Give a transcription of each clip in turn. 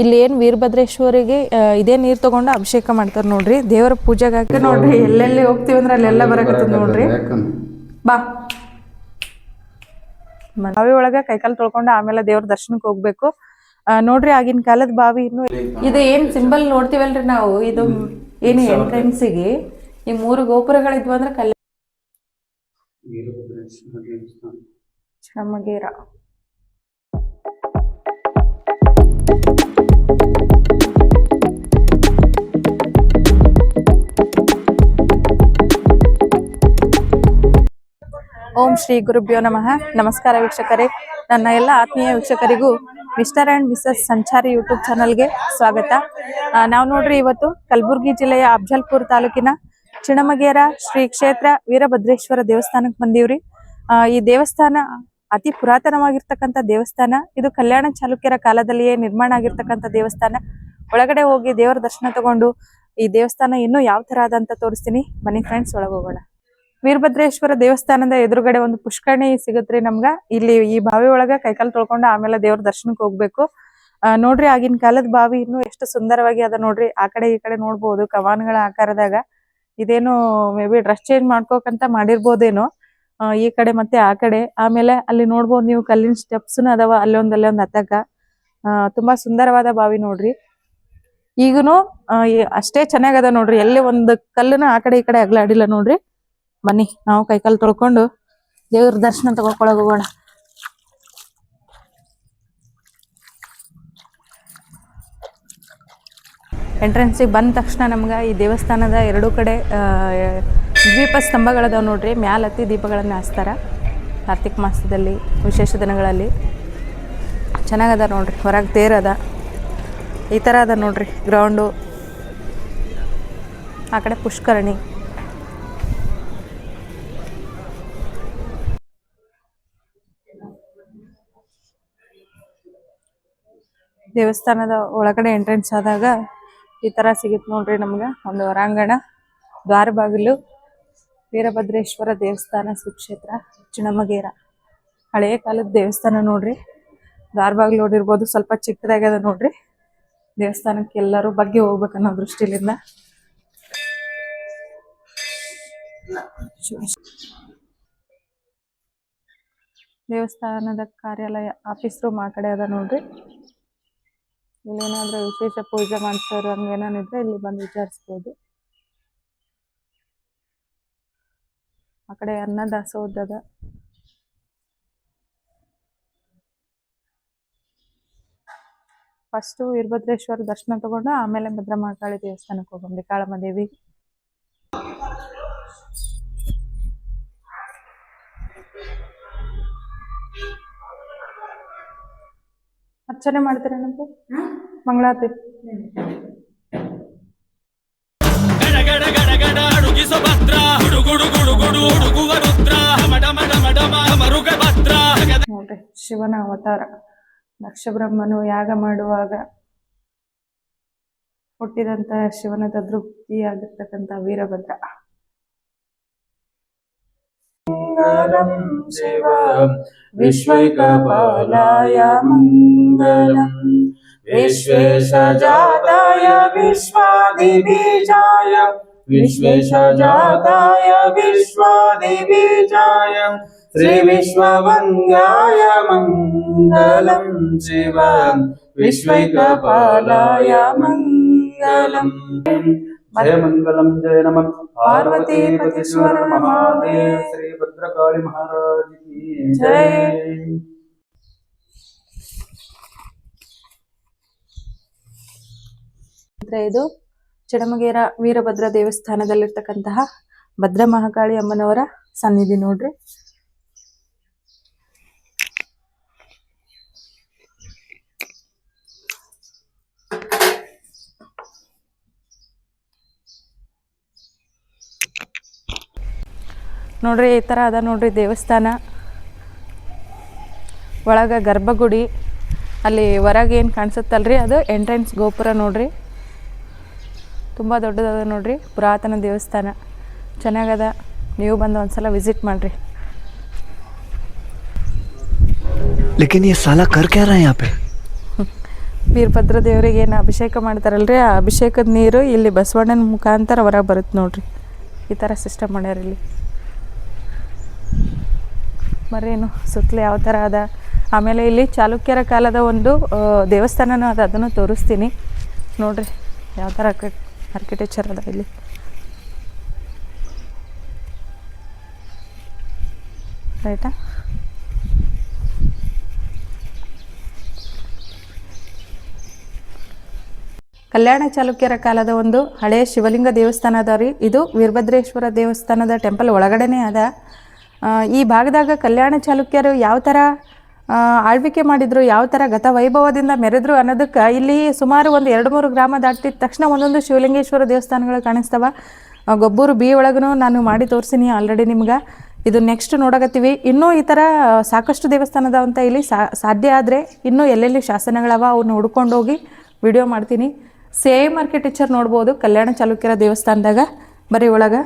ಇಲ್ಲಿ ಏನು ವೀರಭದ್ರೇಶ್ವರಿಗೆ ಇದೇ ನೀರು ತಗೊಂಡು ಅಭಿಷೇಕ ಮಾಡ್ತಾರೆ ನೋಡ್ರಿ. ದೇವರ ಪೂಜೆಗೆ ನೋಡ್ರಿ, ಎಲ್ಲೆಲ್ಲಿ ಹೋಗ್ತೀವಿ ಅಂದ್ರೆ ಅಲ್ಲೆಲ್ಲ ಬರಕತ್ತದ ನೋಡ್ರಿ. ಬಾ. ಬಾವಿ ಒಳಗ ಕೈಕಾಲು ತೊಳ್ಕೊಂಡು ಆಮೇಲೆ ದೇವ್ರ ದರ್ಶನಕ್ಕೆ ಹೋಗ್ಬೇಕು. ನೋಡ್ರಿ ಆಗಿನ ಕಾಲದ ಬಾವಿ ಇನ್ನು ಇದು ಏನ್ ಸಿಂಬಲ್ ನೋಡ್ತೀವಲ್ರಿ ನಾವು? ಇದು ಏನು ಎಂಟ್ರೆನ್ಸಿಗೆ ಈ ಮೂರು ಗೋಪುರಗಳಿದ್ವು ಅಂದ್ರೆ ಕಲ್ಯಾಣ ಚಮಗೇರ ಓಂ ಶ್ರೀ ಗುರುಭ್ಯೋ ನಮಃ. ನಮಸ್ಕಾರ ವೀಕ್ಷಕರೇ. ನನ್ನ ಎಲ್ಲ ಆತ್ಮೀಯ ವೀಕ್ಷಕರಿಗೂ mister and missus Sanchari YouTube ಚಾನಲ್ಗೆ ಸ್ವಾಗತ. ನಾವು ನೋಡ್ರಿ ಇವತ್ತು ಕಲಬುರಗಿ ಜಿಲ್ಲೆಯ ಅಫ್ಜಲ್ಪುರ್ ತಾಲೂಕಿನ ಚಿಣಮಗೇರ ಶ್ರೀ ಕ್ಷೇತ್ರ ವೀರಭದ್ರೇಶ್ವರ ದೇವಸ್ಥಾನಕ್ಕೆ ಬಂದೀವ್ರಿ. ಈ ದೇವಸ್ಥಾನ ಅತಿ ಪುರಾತನವಾಗಿರ್ತಕ್ಕಂಥ ದೇವಸ್ಥಾನ. ಇದು ಕಲ್ಯಾಣ ಚಾಲುಕ್ಯರ ಕಾಲದಲ್ಲಿಯೇ ನಿರ್ಮಾಣ ಆಗಿರ್ತಕ್ಕಂಥ ದೇವಸ್ಥಾನ. ಒಳಗಡೆ ಹೋಗಿ ದೇವರ ದರ್ಶನ ತಗೊಂಡು ಈ ದೇವಸ್ಥಾನ ಇನ್ನೂ ಯಾವ ತರ ಅದ ಅಂತ ತೋರಿಸ್ತೀನಿ. ಬನ್ನಿ ಫ್ರೆಂಡ್ಸ್ ಒಳಗೆ ಹೋಗೋಣ ವೀರಭದ್ರೇಶ್ವರ ದೇವಸ್ಥಾನದ ಎದುರುಗಡೆ ಒಂದು ಪುಷ್ಕರಣಿ ಸಿಗುತ್ತೆ ನಮ್ಗ. ಇಲ್ಲಿ ಈ ಬಾವಿ ಒಳಗ ಕೈಕಾಲು ತೊಳ್ಕೊಂಡು ಆಮೇಲೆ ದೇವ್ರ ದರ್ಶನಕ್ಕೆ ಹೋಗ್ಬೇಕು. ನೋಡ್ರಿ ಆಗಿನ ಕಾಲದ ಬಾವಿ ಇನ್ನು ಎಷ್ಟು ಸುಂದರವಾಗಿ ಅದ ನೋಡ್ರಿ. ಆ ಕಡೆ ಈ ಕಡೆ ನೋಡ್ಬೋದು ಕವಾನ್ಗಳ ಆಕಾರದಾಗ. ಇದೇನು ಮೇ ಬಿ ಡ್ರೆಸ್ ಚೇಂಜ್ ಮಾಡ್ಕೋಕಂತ ಮಾಡಿರ್ಬೋದೇನೋ. ಈ ಕಡೆ ಮತ್ತೆ ಆ ಕಡೆ. ಆಮೇಲೆ ಅಲ್ಲಿ ನೋಡ್ಬೋದು ನೀವು ಕಲ್ಲಿನ ಸ್ಟೆಪ್ಸ್ ಅದಾವ. ಅಲ್ಲೊಂದ್ ಅಲ್ಲೊಂದ್ ಹತ್ತಕ ತುಂಬಾ ಸುಂದರವಾದ ಬಾವಿ ನೋಡ್ರಿ. ಈಗನು ಆ, ಈ- ಅಷ್ಟೇ ಚೆನ್ನಾಗದ ನೋಡ್ರಿ. ಎಲ್ಲಿ ಒಂದು ಕಲ್ಲುನ ಆ ಕಡೆ ಈ ಕಡೆ ಅಗ್ಲಾಡಿಲ್ಲ ನೋಡ್ರಿ. ಬನ್ನಿ ನಾವು ಕೈಕಾಲು ತೊಳ್ಕೊಂಡು ದೇವ್ರ ದರ್ಶನ ತಗೊಳ್ಕೊಳಕ್ ಹೋಗೋಣ. ಎಂಟ್ರೆನ್ಸಿಗೆ ಬಂದ ತಕ್ಷಣ ನಮ್ಗೆ ಈ ದೇವಸ್ಥಾನದ ಎರಡೂ ಕಡೆ ದ್ವೀಪ ಸ್ತಂಭಗಳದಾವ ನೋಡ್ರಿ, ಮ್ಯಾಲ ಹತ್ತಿ ದೀಪಗಳನ್ನು ಹಚ್ತಾರ. ಕಾರ್ತಿಕ ಮಾಸದಲ್ಲಿ, ವಿಶೇಷ ದಿನಗಳಲ್ಲಿ. ಚೆನ್ನಾಗದ ನೋಡ್ರಿ, ಹೊರಗೆ ತೇರದ ಈ ಥರ ಅದ ನೋಡ್ರಿ, ಗ್ರೌಂಡು. ಆ ಕಡೆ ಪುಷ್ಕರಣಿ. ದೇವಸ್ಥಾನದ ಒಳಗಡೆ ಎಂಟ್ರೆನ್ಸ್ ಆದಾಗ ಈ ತರ ಸಿಗುತ್ತೆ ನೋಡ್ರಿ ನಮ್ಗೆ, ಒಂದು ಹೊರಾಂಗಣ. ದ್ವಾರ ಬಾಗಿಲು. ವೀರಭದ್ರೇಶ್ವರ ದೇವಸ್ಥಾನ ಸುಕ್ಷೇತ್ರ, ಚಿಣಮಗೇರ. ಹಳೆಯ ಕಾಲದ ದೇವಸ್ಥಾನ ನೋಡ್ರಿ. ದಾರ್ಬಾಗ್ಲು ಬಾಗಿಲು ನೋಡಿರ್ಬೋದು ಸ್ವಲ್ಪ ಚಿಕ್ಕದಾಗ್ಯದ ನೋಡ್ರಿ. ದೇವಸ್ಥಾನಕ್ಕೆ ಎಲ್ಲರೂ ಬಗ್ಗೆ ಹೋಗ್ಬೇಕನ್ನೋ ದೃಷ್ಟಿಲಿಂದ. ದೇವಸ್ಥಾನದ ಕಾರ್ಯಾಲಯ ಆಫೀಸ್ ರೂಮ್ ಆ ಕಡೆ ಅದ ನೋಡ್ರಿ. ಇಲ್ಲೇನಾದ್ರೂ ವಿಶೇಷ ಪೂಜೆ ಮಾಡ್ಸೋರು ಹಂಗೇನಿದ್ರೆ ಇಲ್ಲಿ ಬಂದು ವಿಚಾರಿಸ್ಬೋದು. ಆ ಕಡೆ ಅನ್ನದಾಸೋಹದ. ಫಸ್ಟು ವೀರಭದ್ರೇಶ್ವರ ದರ್ಶನ ತಗೊಂಡು ಆಮೇಲೆ ಭದ್ರಮಹಾಕಾಳಿ ದೇವಸ್ಥಾನಕ್ಕೆ ಹೋಗಂಬ್ರಿ ಕಾಳಮ್ಮ ದೇವಿ. ಅರ್ಚನೆ ಮಾಡ್ತೀರೇನಂತೆ ಮಂಗಳಾರತಿ. ಗಡ ಗಡ ಗಡ ಗಡ ಅಡುಗಿಸೋ ಭದ್ರ ಗುಡುಗುಡು ಗುಡುಗುಡು ಹುಡುಗುವ ರುದ್ರ ಮಡ ಮಡ ಮಡ ಮರುಗ ಭದ್ರ ನೋಡ್ರಿ ಶಿವನ ಅವತಾರ ದಕ್ಷ ಬ್ರಹ್ಮನು ಯಾಗ ಮಾಡುವಾಗ ಹುಟ್ಟಿದಂತ ಶಿವನ ತದೃಪ್ತಿಯಾಗಿರ್ತಕ್ಕಂಥ ವೀರಭದ್ರ शिव विश्वैकपालाय मङ्गलम् विश्वेशजाताय विश्वादिबीजाय विश्वेशजाताय विश्वादिबीजाय श्रीविश्ववन्द्याय मङ्गलम् शिव विश्वैकपालाय मङ्गलम् जय मङ्गलम् जय नमः। पार्वती पतीश्वर महादेव श्रीभद्रकाली महाराज की जय। ಇದು ಚಡಮಗೇರ ವೀರಭದ್ರ ದೇವಸ್ಥಾನದಲ್ಲಿರ್ತಕ್ಕಂತಹ ಭದ್ರ ಮಹಾಕಾಳಿ ಅಮ್ಮನವರ ಸನ್ನಿಧಿ ನೋಡ್ರಿ. ನೋಡ್ರಿ, ಈ ಥರ ಅದ ನೋಡ್ರಿ ದೇವಸ್ಥಾನ. ಒಳಗೆ ಗರ್ಭಗುಡಿ, ಅಲ್ಲಿ ಹೊರಗೆ ಏನು ಕಾಣಿಸುತ್ತಲ್ರಿ? ಅದು ಎಂಟ್ರೆನ್ಸ್ ಗೋಪುರ ನೋಡ್ರಿ. ತುಂಬ ದೊಡ್ಡದದ ನೋಡ್ರಿ ಪುರಾತನ ದೇವಸ್ಥಾನ ಚೆನ್ನಾಗದ ನೀವು ಬಂದು ಒಂದ್ಸಲ ವಿಸಿಟ್ ಮಾಡಿರಿ लेकिन ये साला कर क्या रहा है यहाँ पे ವೀರಭದ್ರ ದೇವರಿಗೆ ಏನು ಅಭಿಷೇಕ ಮಾಡ್ತಾರಲ್ರಿ ಆ ಅಭಿಷೇಕದ ನೀರು ಇಲ್ಲಿ ಬಸವಣ್ಣನ ಮುಖಾಂತರ ಹೊರಗೆ ಬರುತ್ತೆ ನೋಡ್ರಿ ಈ ಥರ ಸಿಸ್ಟಮ್ ಮಾಡ್ಯಾರ ಇಲ್ಲಿ ಮರೇನು ಸುತ್ತಲೂ ಯಾವ ಥರ ಅದ ಆಮೇಲೆ ಇಲ್ಲಿ ಚಾಲುಕ್ಯರ ಕಾಲದ ಒಂದು ಆ, ದೇವಸ್ಥಾನನೂ ಅದ ಅದನ್ನು ತೋರಿಸ್ತೀನಿ ನೋಡ್ರಿ ಯಾವ ಥರ ಆರ್ಕಿಟೆಕ್ಚರ್ ಅದ ಇಲ್ಲಿ ರೈಟಾ ಕಲ್ಯಾಣ ಚಾಲುಕ್ಯರ ಕಾಲದ ಒಂದು ಹಳೆಯ ಶಿವಲಿಂಗ ದೇವಸ್ಥಾನ ಅದ ರೀ. ಇದು ವೀರಭದ್ರೇಶ್ವರ ದೇವಸ್ಥಾನದ ಟೆಂಪಲ್ ಒಳಗಡೆನೇ ಅದ. ಈ ಭಾಗದಾಗ ಕಲ್ಯಾಣ ಚಾಲುಕ್ಯರು ಯಾವ ಥರ ಆಳ್ವಿಕೆ ಮಾಡಿದ್ರು, ಯಾವ ಥರ ಗತ ವೈಭವದಿಂದ ಮೆರೆದ್ರು ಅನ್ನೋದಕ್ಕೆ ಇಲ್ಲಿ ಸುಮಾರು ಒಂದು ಎರಡು ಮೂರು ಗ್ರಾಮ ದಾಟಿದ ತಕ್ಷಣ ಒಂದೊಂದು ಶಿವಲಿಂಗೇಶ್ವರ ದೇವಸ್ಥಾನಗಳು ಕಾಣಿಸ್ತಾವ. ಗೊಬ್ಬೂರು ಬಿ ಒಳಗೂ ನಾನು ಮಾಡಿ ತೋರಿಸಿನಿ ಆಲ್ರೆಡಿ ನಿಮ್ಗೆ. ಇದು ನೆಕ್ಸ್ಟ್ ನೋಡಕತ್ತೀವಿ. ಇನ್ನೂ ಈ ಥರ ಸಾಕಷ್ಟು ದೇವಸ್ಥಾನದ ಅಂತ ಇಲ್ಲಿ ಸಾಧ್ಯ ಆದರೆ ಇನ್ನೂ ಎಲ್ಲೆಲ್ಲಿ ಶಾಸನಗಳವ ಅವನ್ನ ಹುಡ್ಕೊಂಡು ಹೋಗಿ ವಿಡಿಯೋ ಮಾಡ್ತೀನಿ ಸೇಮ್ ಆರ್ಕಿಟೆಕ್ಚರ್ ನೋಡ್ಬೋದು, ಕಲ್ಯಾಣ ಚಾಲುಕ್ಯರ ದೇವಸ್ಥಾನದಾಗ. ಬರೀ ಒಳಗೆ.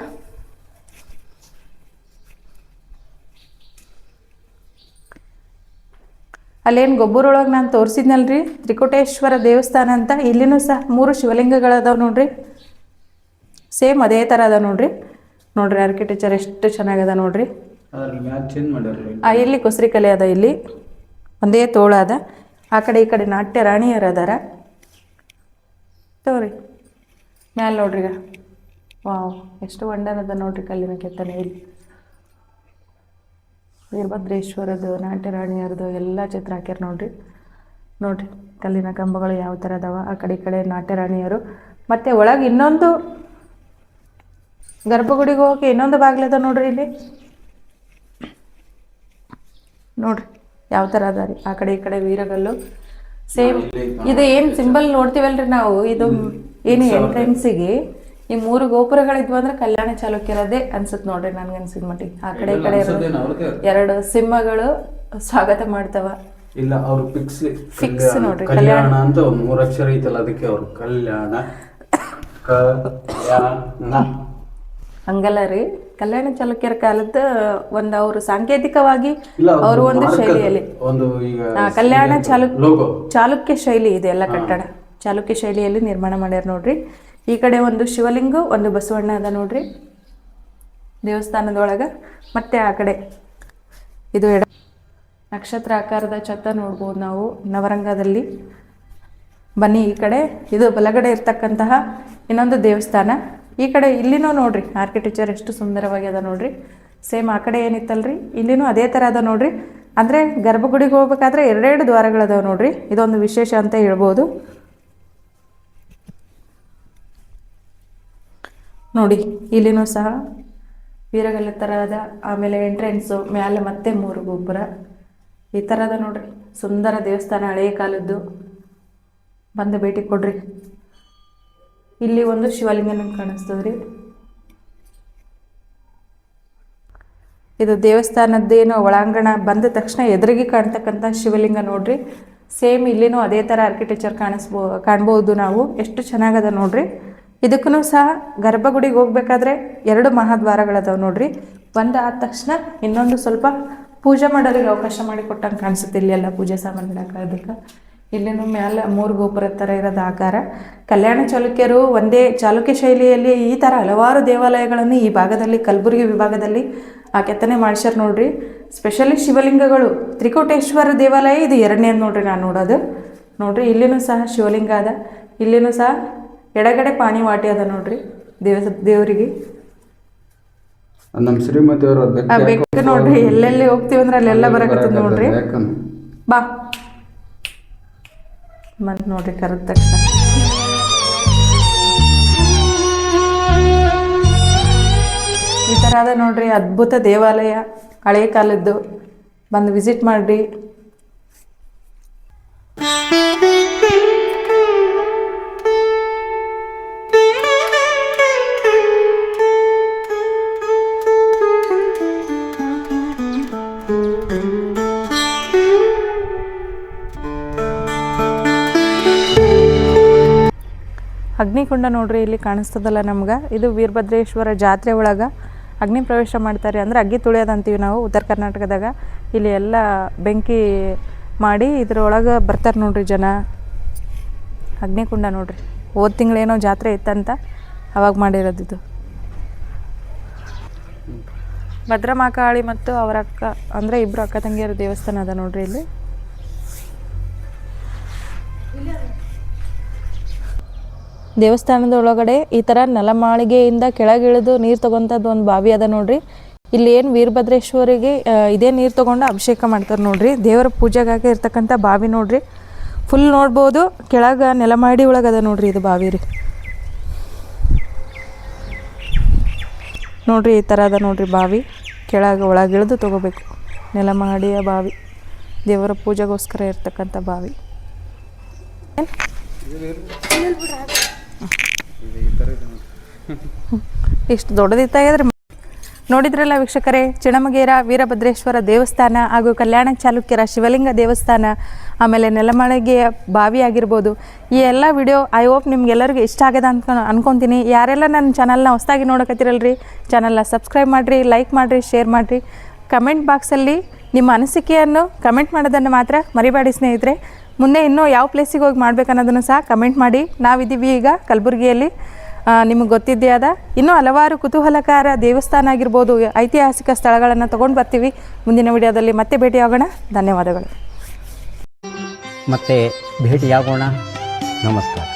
ಅಲ್ಲೇನು ಗೊಬ್ಬರೊಳಗೆ ನಾನು ತೋರಿಸಿದ್ನಲ್ರಿ? ತ್ರಿಕುಟೇಶ್ವರ ದೇವಸ್ಥಾನ ಅಂತ. ಇಲ್ಲಿನೂ ಸಹ ಮೂರು ಶಿವಲಿಂಗಗಳದಾವೆ ನೋಡ್ರಿ. ಸೇಮ್ ಅದೇ ಥರ ಅದ ನೋಡ್ರಿ. ನೋಡ್ರಿ ಆರ್ಕಿಟೆಕ್ಚರ್ ಎಷ್ಟು ಚೆನ್ನಾಗದ ನೋಡ್ರಿ. ಇಲ್ಲಿ ಕುಸರಿ ಕಲೆ ಅದ ಇಲ್ಲಿ. ಒಂದೇ ತೋಳ ಅದ. ಆ ಕಡೆ ಈ ಕಡೆ ನಾಟ್ಯ ರಾಣಿಯರು ಅದಾರ. ತೋರಿ. ಮ್ಯಾಲೆ ನೋಡ್ರಿ ಈಗ. ವಾವ್ ಎಷ್ಟು ವಂಡರ್ ಅದ ನೋಡ್ರಿ ಕಲ್ಲಿನ ಕೆತ್ತನೆ ಇಲ್ಲಿ. ವೀರಭದ್ರೇಶ್ವರದು ನಾಟ್ಯ ರಾಣಿಯರದು ಎಲ್ಲ ಚಿತ್ರ ಹಾಕ್ಯಾರ ನೋಡ್ರಿ. ನೋಡ್ರಿ ಕಲ್ಲಿನ ಕಂಬಗಳು ಯಾವ ಥರ ಅದಾವ ಆ ಕಡೆ ಈ ಕಡೆ ನಾಟ್ಯ ರಾಣಿಯರು ಮತ್ತು ಒಳಗೆ ಇನ್ನೊಂದು ಗರ್ಭಗುಡಿಗೆ ಹೋಗಿ ಇನ್ನೊಂದು ಬಾಗಿಲದ ನೋಡ್ರಿ ಇಲ್ಲಿ. ನೋಡ್ರಿ ಯಾವ ಥರ ಅದ ರೀ? ಆ ಕಡೆ ಈ ಕಡೆ ವೀರಗಲ್ಲು. ಸೇಮ್ ಇದು ಏನು ಸಿಂಬಲ್ ನೋಡ್ತೀವಲ್ರಿ ನಾವು? ಇದು ಏನು ಎಂಟ್ರೆನ್ಸಿಗೆ ಈ ಮೂರು ಗೋಪುರಗಳಿದ್ವು ಅಂದ್ರೆ ಕಲ್ಯಾಣ ಚಾಲುಕ್ಯರದೇ ಅನ್ಸುತ್ತೆ ನೋಡ್ರಿ ನನ್ಗೆ ಅನ್ಸಿದ ಮಟ್ಟಿ ಆ ಕಡೆ ಈ ಕಡೆ ಎರಡು- ಸಿಂಹಗಳು ಸ್ವಾಗತ ಮಾಡ್ತಾವ. ಇಲ್ಲ ಅವ್ರು ಫಿಕ್ಸ್ ಫಿಕ್ಸ್ ನೋಡ್ರಿ, ಕಲ್ಯಾಣ ಅಂತ ಮೂರು ಅಕ್ಷರ ಐತಲ್ಲ ಅದಕ್ಕೆ ಅವ್ರು ಕಲ್ಯಾಣ ಹಂಗಲ್ಲ ರೀ. ಕಲ್ಯಾಣ ಚಾಲುಕ್ಯರ ಕಾಲದ ಒಂದು ಅವರು ಸಾಂಕೇತಿಕವಾಗಿ ಅವರು ಒಂದು. ಶೈಲಿಯಲ್ಲಿ. ಒಂದು ಕಲ್ಯಾಣ ಚಾಲುಕ್ಯ ಚಾಲುಕ್ಯ ಶೈಲಿ ಇದೆ ಎಲ್ಲ ಕಟ್ಟಡ. ಚಾಲುಕ್ಯ ಶೈಲಿಯಲ್ಲಿ ನಿರ್ಮಾಣ ಮಾಡ್ಯಾರ ನೋಡ್ರಿ. ಈ ಕಡೆ ಒಂದು ಶಿವಲಿಂಗ, ಒಂದು ಬಸವಣ್ಣ ಅದ ನೋಡ್ರಿ. ದೇವಸ್ಥಾನದೊಳಗೆ. ಮತ್ತೆ ಆ ಕಡೆ ಇದು ಎಡ ನಕ್ಷತ್ರ ಆಕಾರದ ಛತ್ತ ನೋಡ್ಬೋದು ನಾವು, ನವರಂಗದಲ್ಲಿ. ಬನ್ನಿ ಈ ಕಡೆ. ಇದು ಬಲಗಡೆ ಇರ್ತಕ್ಕಂತಹ ಇನ್ನೊಂದು ದೇವಸ್ಥಾನ. ಈ ಕಡೆ ಇಲ್ಲಿನೂ ನೋಡ್ರಿ ಆರ್ಕಿಟೆಕ್ಚರ್ ಎಷ್ಟು ಸುಂದರವಾಗಿ ಅದ ನೋಡ್ರಿ. ಸೇಮ್ ಆ ಕಡೆ ಏನಿತ್ತಲ್ರಿ? ಇಲ್ಲಿನೂ ಅದೇ ಥರ ಅದ ನೋಡ್ರಿ. ಅಂದರೆ ಗರ್ಭಗುಡಿಗೆ ಹೋಗ್ಬೇಕಾದ್ರೆ ಎರಡೆರಡು ದ್ವಾರಗಳದಾವೆ ನೋಡ್ರಿ. ಇದೊಂದು ವಿಶೇಷ ಅಂತ ಹೇಳ್ಬೋದು. ನೋಡಿ, ಇಲ್ಲಿನೂ ಸಹ ವೀರಗಲ್ಲ ಥರದ ಆಮೇಲೆ ಎಂಟ್ರೆನ್ಸು ಮೇಲೆ ಮತ್ತೆ ಮೂರು ಗೋಪುರ. ಈ ಥರದ ನೋಡ್ರಿ. ಸುಂದರ ದೇವಸ್ಥಾನ ಹಳೆಯ ಕಾಲದ್ದು. ಬಂದು ಭೇಟಿ ಕೊಡ್ರಿ. ಇಲ್ಲಿ ಒಂದು ಶಿವಲಿಂಗನ ಕಾಣಿಸ್ತದ್ರಿ. ಇದು ದೇವಸ್ಥಾನದ್ದೇನು ಒಳಾಂಗಣ ಬಂದ ತಕ್ಷಣ ಎದುರಿಗೆ ಕಾಣ್ತಕ್ಕಂಥ ಶಿವಲಿಂಗ ನೋಡ್ರಿ. ಸೇಮ್ ಇಲ್ಲಿನೂ ಅದೇ ಥರ ಆರ್ಕಿಟೆಕ್ಚರ್ ಕಾಣಿಸ್ಬೋ, ಕಾಣ್ಬೋದು ನಾವು. ಎಷ್ಟು ಚೆನ್ನಾಗದ ನೋಡ್ರಿ. ಇದಕ್ಕೂ ಸಹ ಗರ್ಭಗುಡಿಗೆ ಹೋಗ್ಬೇಕಾದ್ರೆ ಎರಡು ಮಹಾದ್ವಾರಗಳದಾವೆ ನೋಡ್ರಿ. ಒಂದು ಆದ ತಕ್ಷಣ ಇನ್ನೊಂದು ಸ್ವಲ್ಪ ಪೂಜೆ ಮಾಡೋರಿಗೆ ಅವಕಾಶ ಮಾಡಿ ಕೊಟ್ಟಂಗೆ ಕಾಣಿಸುತ್ತೆ ಇಲ್ಲಿ ಎಲ್ಲ ಪೂಜೆ ಸಾಮಾನು ಇಡೋಕೆ ಇಲ್ಲಿನೂ ಮೇಲೆ ಮೂರು ಗೋಪುರ ಥರ ಇರೋದು ಆಕಾರ. ಕಲ್ಯಾಣ ಚಾಲುಕ್ಯರು ಒಂದೇ ಚಾಲುಕ್ಯ ಶೈಲಿಯಲ್ಲಿ ಈ ಥರ ಹಲವಾರು ದೇವಾಲಯಗಳನ್ನು ಈ ಭಾಗದಲ್ಲಿ ಕಲಬುರಗಿ ವಿಭಾಗದಲ್ಲಿ ಆ ಕೆತ್ತನೆ ಮಾಡ್ಸ್ಯಾರ ನೋಡ್ರಿ. ಸ್ಪೆಷಲಿ ಶಿವಲಿಂಗಗಳು, ತ್ರಿಕೋಟೇಶ್ವರ ದೇವಾಲಯ ಇದು ಎರಡನೇದು ನೋಡ್ರಿ ನಾನು ನೋಡೋದು. ನೋಡ್ರಿ ಇಲ್ಲಿನೂ ಸಹ ಶಿವಲಿಂಗ ಅದ. ಇಲ್ಲಿನೂ ಸಹ ಎಡಗಡೆ ಪಾಣಿ ವಾಟಿ ಅದ ನೋಡ್ರಿ ದೇವ ದೇವರಿಗೆ. ನಮ್ಮ ಶ್ರೀಮತಿ ಅವರು ಆ ಬೆಕ್ಕ ನೋಡ್ರಿ ಎಲ್ಲೆಲ್ಲಿ ಹೋಗ್ತೀವಿ ಅಂದ್ರೆ ಅಲ್ಲೆಲ್ಲ ಬರಕತ್ತದ ನೋಡ್ರಿ. ಬಾ. ಮತ್ ನೋಡ್ರಿ ಕರೆದ ತಕ್ಷಣ. ಈ ಥರ ಅದ ನೋಡ್ರಿ ಅದ್ಭುತ ದೇವಾಲಯ ಹಳೆ ಕಾಲದ್ದು. ಬಂದು ವಿಸಿಟ್ ಮಾಡ್ರಿ. ಅಗ್ನಿಕುಂಡ ನೋಡ್ರಿ, ಇಲ್ಲಿ ಕಾಣಿಸ್ತದಲ್ಲ ನಮ್ಗೆ. ಇದು ವೀರಭದ್ರೇಶ್ವರ ಜಾತ್ರೆ ಒಳಗೆ ಅಗ್ನಿ ಪ್ರವೇಶ ಮಾಡ್ತಾರೆ. ಅಂದ್ರೆ ಅಗ್ಗಿ ತುಳಿಯೋದು ಅಂತೀವಿ ನಾವು ಉತ್ತರ ಕರ್ನಾಟಕದಾಗ. ಇಲ್ಲಿ ಎಲ್ಲ ಬೆಂಕಿ ಮಾಡಿ ಇದ್ರೊಳಗೆ ಬರ್ತಾರೆ ನೋಡ್ರಿ ಜನ. ಅಗ್ನಿಕುಂಡ ನೋಡ್ರಿ. ಹೋದ ತಿಂಗಳೇನೋ ಜಾತ್ರೆ ಇತ್ತಂತ ಅವಾಗ ಮಾಡಿರೋದು ಇದು. ಭದ್ರಮಾಕಾಳಿ ಮತ್ತು ಅವರ ಅಕ್ಕ ಅಂದರೆ ಇಬ್ಬರು ಅಕ್ಕ ತಂಗಿಯರ ದೇವಸ್ಥಾನ ಅದ ನೋಡ್ರಿ ಇಲ್ಲಿ. ದೇವಸ್ಥಾನದ ಒಳಗಡೆ ಈ ಥರ ನೆಲಮಾಳಿಗೆಯಿಂದ ಕೆಳಗಿಳಿದು ನೀರು ತಗೊಂಥದ್ದು ಒಂದು ಬಾವಿ ಅದ ನೋಡ್ರಿ. ಇಲ್ಲಿ ಏನು ವೀರಭದ್ರೇಶ್ವರಿಗೆ ಇದೇ ನೀರು ತಗೊಂಡು ಅಭಿಷೇಕ ಮಾಡ್ತಾರೆ ನೋಡ್ರಿ. ದೇವರ ಪೂಜೆಗಾಗಿ ಇರ್ತಕ್ಕಂಥ ಬಾವಿ ನೋಡ್ರಿ. ಫುಲ್ ನೋಡ್ಬೋದು, ಕೆಳಗೆ ನೆಲಮಾಡಿ ಒಳಗದ ನೋಡ್ರಿ ಇದು ಬಾವಿ ರೀ. ನೋಡ್ರಿ ಈ ಥರ ಅದ ನೋಡ್ರಿ ಬಾವಿ. ಕೆಳಗೆ ಒಳಗಿಳಿದು ತಗೋಬೇಕು. ನೆಲಮಾಡಿಯ ಬಾವಿ. ದೇವರ ಪೂಜೆಗೋಸ್ಕರ ಇರ್ತಕ್ಕಂಥ ಬಾವಿ. ಇಷ್ಟು ದೊಡ್ಡದಿತ್ತಾಗಿದ್ರೆ ನೋಡಿದ್ರಲ್ಲ ವೀಕ್ಷಕರೇ, ಚಿಣಮಗೇರ, ವೀರಭದ್ರೇಶ್ವರ ದೇವಸ್ಥಾನ ಹಾಗೂ ಕಲ್ಯಾಣ ಚಾಲುಕ್ಯರ ಶಿವಲಿಂಗ ದೇವಸ್ಥಾನ, ಆಮೇಲೆ ನೆಲಮಳಗೆಯ ಬಾವಿ ಆಗಿರ್ಬೋದು ಈ ಎಲ್ಲ ವಿಡಿಯೋ ಐ ಹೋಪ್ ನಿಮ್ಗೆಲ್ಲರಿಗೂ ಇಷ್ಟ ಆಗ್ಯದ ಅಂತ ಅನ್ಕೊತೀನಿ. ಯಾರೆಲ್ಲ ನನ್ನ ಚಾನಲ್ನ ಹೊಸದಾಗಿ ನೋಡಕತ್ತಿರಲ್ರಿ, ಚಾನಲ್ನ ಸಬ್ಸ್ಕ್ರೈಬ್ ಮಾಡಿರಿ, ಲೈಕ್ ಮಾಡಿರಿ, ಶೇರ್ ಮಾಡಿರಿ. ಕಮೆಂಟ್ ಬಾಕ್ಸಲ್ಲಿ ನಿಮ್ಮ ಅನಿಸಿಕೆಯನ್ನು ಕಮೆಂಟ್ ಮಾಡೋದನ್ನು ಮಾತ್ರ ಮರಿಬೇಡಿ ಸ್ನೇಹಿತರೆ. ಮುಂದೆ ಇನ್ನೂ ಯಾವ ಪ್ಲೇಸಿಗೆ ಹೋಗಿ ಮಾಡಬೇಕನ್ನೋದನ್ನು ಸಹ ಕಮೆಂಟ್ ಮಾಡಿ. ನಾವಿದ್ದೀವಿ ಈಗ ಕಲಬುರಗಿಯಲ್ಲಿ. ನಿಮಗೆ ಗೊತ್ತಿದ್ದೇ ಅದ ಇನ್ನೂ ಹಲವಾರು ಕುತೂಹಲಕಾರ ದೇವಸ್ಥಾನ ಆಗಿರ್ಬೋದು, ಐತಿಹಾಸಿಕ ಸ್ಥಳಗಳನ್ನು ತೊಗೊಂಡು ಬರ್ತೀವಿ. ಮುಂದಿನ ವಿಡಿಯೋದಲ್ಲಿ ಮತ್ತೆ ಭೇಟಿಯಾಗೋಣ ಧನ್ಯವಾದಗಳು. ಮತ್ತೆ ಭೇಟಿಯಾಗೋಣ ನಮಸ್ಕಾರ.